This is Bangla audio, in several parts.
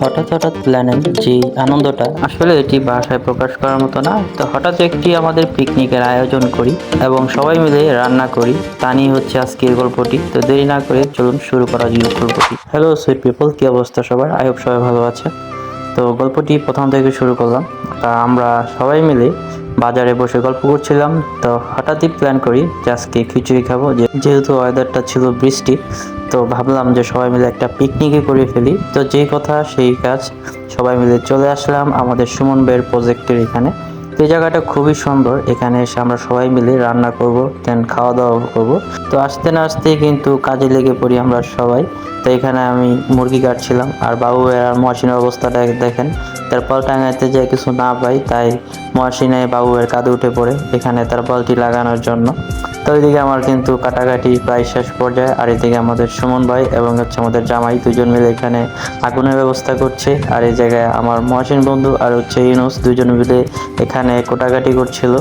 হঠাৎ হঠাৎ প্ল্যানের যে আনন্দটা, আসলে এটি ভাষায় প্রকাশ করার মতো না। তো হঠাৎ একটি আমাদের পিকনিকের আয়োজন করি এবং সবাই মিলে রান্না করি। তা নিয়ে হচ্ছে আজকের গল্পটি। তো দেরি না করে চলুন শুরু করা যাক গল্পটি। হ্যালো সুইট পিপল কি অবস্থা সবার? আই হোপ সবাই ভালো আছে। তো গল্পটি প্রথম থেকে শুরু করলাম। তা আমরা সবাই মিলে বাজারে বসে গল্প করছিলাম। তো হঠাৎই প্ল্যান করি যে আজকে খিচুড়ি খাব। যেহেতু ওয়েদারটা ছিল বৃষ্টি তো ভাবলাম যে সবাই মিলে একটা পিকনিকে করে ফেলি। তো যেই কথা সেই কাজ, সবাই মিলে চলে আসলাম আমাদের সুমন ভাইয়ের প্রজেক্টের এখানে। তো এই জায়গাটা খুবই সুন্দর, এখানে এসে আমরা সবাই মিলে রান্না করব দেন খাওয়া দাওয়া করব। তো আসতে না আসতেই কিন্তু কাজে লেগে পড়ি আমরা সবাই। তো এখানে আমি মুরগি কাটছিলাম, আর বাবু আর মহাসিনের অবস্থাটা দেখেন। তার টাঙাইতে যে কিছু না পাই, তাই মহাসিনে বাবু ভাইয়ের কাঁধে উঠে পড়ে, এখানে তার পালটি লাগানোর জন্য। তো ওইদিকে আমার কিন্তু কাটাকাটি প্রায় শেষ পর্যায়ে। আর এদিকে আমাদের সুমন ভাই এবং হচ্ছে আমাদের জামাই দুজন মিলে এখানে আগুনের ব্যবস্থা করছে। আর এই জায়গায় আমার মহাসিন বন্ধু আর হচ্ছে ইউনুস দুজন মিলে এখানে কোটাকাটি করছিল।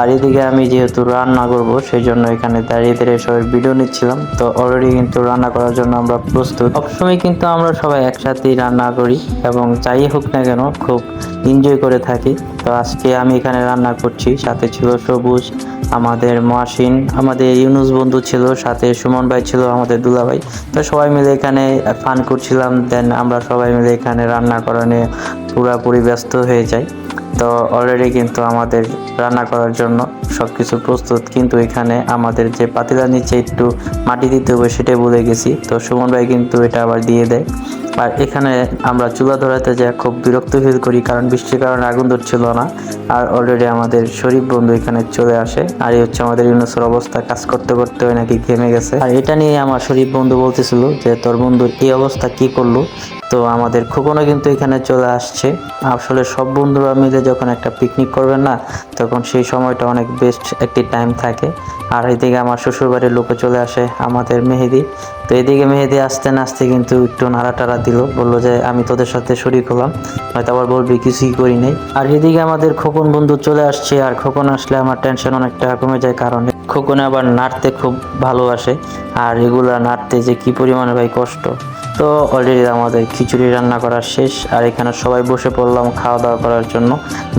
আর এদিকে আমি যেহেতু রান্না করব সেই জন্য এখানে দাঁড়িয়ে দাঁড়িয়ে সবাই ভিডিও নিচ্ছিলাম। তো অলরেডি কিন্তু রান্না করার জন্য আমরা প্রস্তুত। সবসময় কিন্তু আমরা সবাই একসাথেই রান্না করি এবং যাই হোক না কেন খুব এনজয় করে থাকি। তো আজকে আমি এখানে রান্না করছি, সাথে ছিল সবুজ আমাদের মহাসিন, আমাদের ইউনুস বন্ধু ছিল, সাথে সুমন ভাই ছিল, আমাদের দুলা ভাই। তো সবাই মিলে এখানে ফান করছিলাম, দেন আমরা সবাই মিলে এখানে রান্না করা নিয়ে পুরাপুরি ব্যস্ত হয়ে যাই। তো অলরেডি কিন্তু আমাদের রান্না করার জন্য সব কিছু প্রস্তুত। কিন্তু এখানে আমাদের যে পাতিলার নিচে একটু মাটি দিতে হবে সেটাই বলে গেছি। তো সুমন ভাই কিন্তু এটা আবার দিয়ে দেয়। আর এখানে আমরা চুলা ধরাতে যা খুব বিরক্ত ফিল করি, কারণ বৃষ্টির কারণে আগুন ধরছিল না। আর অলরেডি আমাদের শরীফ বন্ধু এখানে চলে আসে। আর এই হচ্ছে আমাদের ইউনুসের অবস্থা, কাজ করতে করতে হয় নাকি ঘেমে গেছে। আর এটা নিয়ে আমার শরীফ বন্ধু বলতেছিল যে, তোর বন্ধুর এই অবস্থা কি করল? তো আমাদের খোকনও কিন্তু এখানে চলে আসছে। আসলে সব বন্ধুরা মিলে যখন একটা পিকনিক করবেন না, তখন সেই সময়টা অনেক বেস্ট একটি টাইম থাকে। আর এদিকে আমার শ্বশুরবাড়ির লোকও চলে আসে, আমাদের মেহেদি। তো এদিকে মেহেদি আসতে না আসতে কিন্তু একটু নাড়া টাড়া দিল, বলল যে আমি তোদের সাথে শরিক হলাম, হয়তো আবার বলবি কিছুই করি নাই। আর এদিকে আমাদের খোকন বন্ধু চলে আসছে, আর খোকন আসলে আমার টেনশন অনেকটা কমে যায় কারণ খোকনে আবার নাড়তে খুব ভালোবাসে। আর এগুলা নাড়তে যে কি পরিমাণে ভাই কষ্ট। তো অলরেডি আমাদের খিচুড়ি রান্না করা শেষ। আর এখানে সবাই বসে পড়লাম খাওয়া দাওয়া করার জন্য।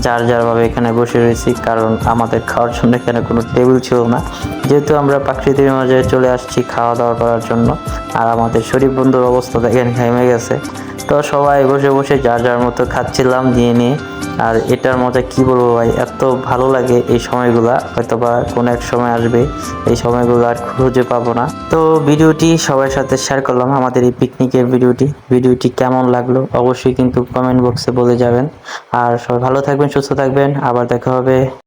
যার যারভাবে এখানে বসে রয়েছি, কারণ আমাদের খাওয়ার জন্য এখানে কোনো টেবিল ছিল না। যেহেতু আমরা প্রাকৃতিক মাঝে চলে আসছি খাওয়া দাওয়া করার জন্য, আর আমাদের শরীর বন্ধুর অবস্থা দেখেন ঘেমে গেছে। তো সবাই বসে বসে যার যার মতো খাচ্ছিলাম দিয়ে নিয়ে। আর এটার মজা কি বলব ভাই? এত ভালো লাগে এই সময়গুলা হয়তো বা কোনো এক সময় আসবে। এই সময়গুলো আর খুঁজে পাবো না। তো ভিডিওটি সবার সাথে শেয়ার করলাম, আমাদের এই পিকনিকের ভিডিওটি। ভিডিওটি কেমন লাগল অবশ্যই কিন্তু কমেন্ট বক্সে বলে যাবেন। আর সবাই ভালো থাকবেন, সুস্থ থাকবেন। আবার দেখা হবে।